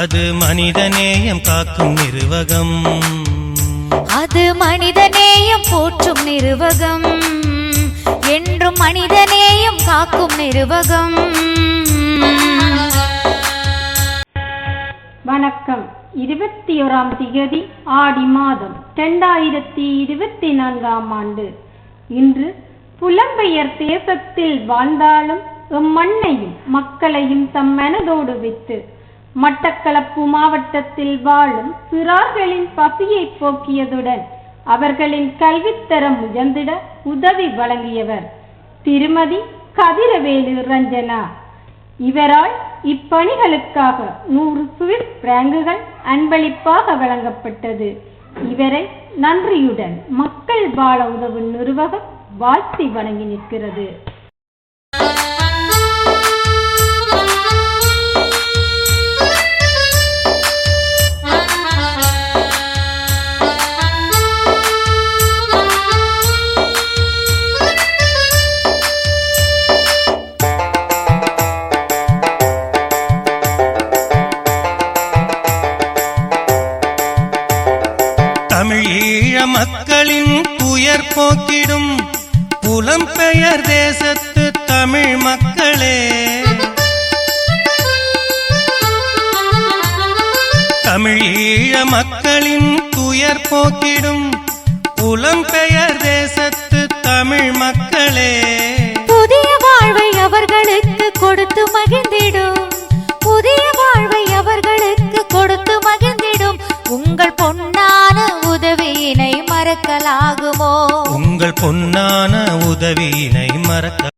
அது மனிதநேயம் காக்கும் நிர்வகம். அது மனிதநேயம் போற்றும் நிருவகம். என்றும் மனிதநேயம் காக்கும் நிருவகம். வணக்கம். இருபத்தி ஓராம் திகதி ஆடி மாதம் இரண்டாயிரத்தி இருபத்தி நான்காம் ஆண்டு. இன்று புலம்பெயர் தேசத்தில் வாழ்ந்தாலும் எம்மண்ணையும் மக்களையும் தம் மனதோடு வைத்து மட்டக்களப்பு மாவட்டத்தில் வாழும் சிறார்களின் பசியை போக்கியதுடன் அவர்களின் கல்வித்தரம் உயர்ந்திட உதவி வழங்கியவர் திருமதி கதிரவேலு ரஞ்சனா. இவரால் இப்பணிகளுக்காக நூறு சுவிஸ் பிராங்குகள் அன்பளிப்பாக வழங்கப்பட்டது. இவரை நன்றியுடன் மக்கள் வாழ உதவும் நிறுவகம் வாழ்த்தி வழங்கி நிற்கிறது. ஈழ மக்களின் துயர் போக்கிடும் புலம்பெயர் தேசத்து தமிழ் மக்களே. தமிழ் ஈழ மக்களின் துயர் போக்கிடும் புலம்பெயர் தேசத்து தமிழ் மக்களே. புதிய வாழ்வை அவர்களுக்கு கொடுத்து மகிழ்ந்த மறக்கலாகுமோ? உங்கள் பொன்னான உதவியினை மறக்க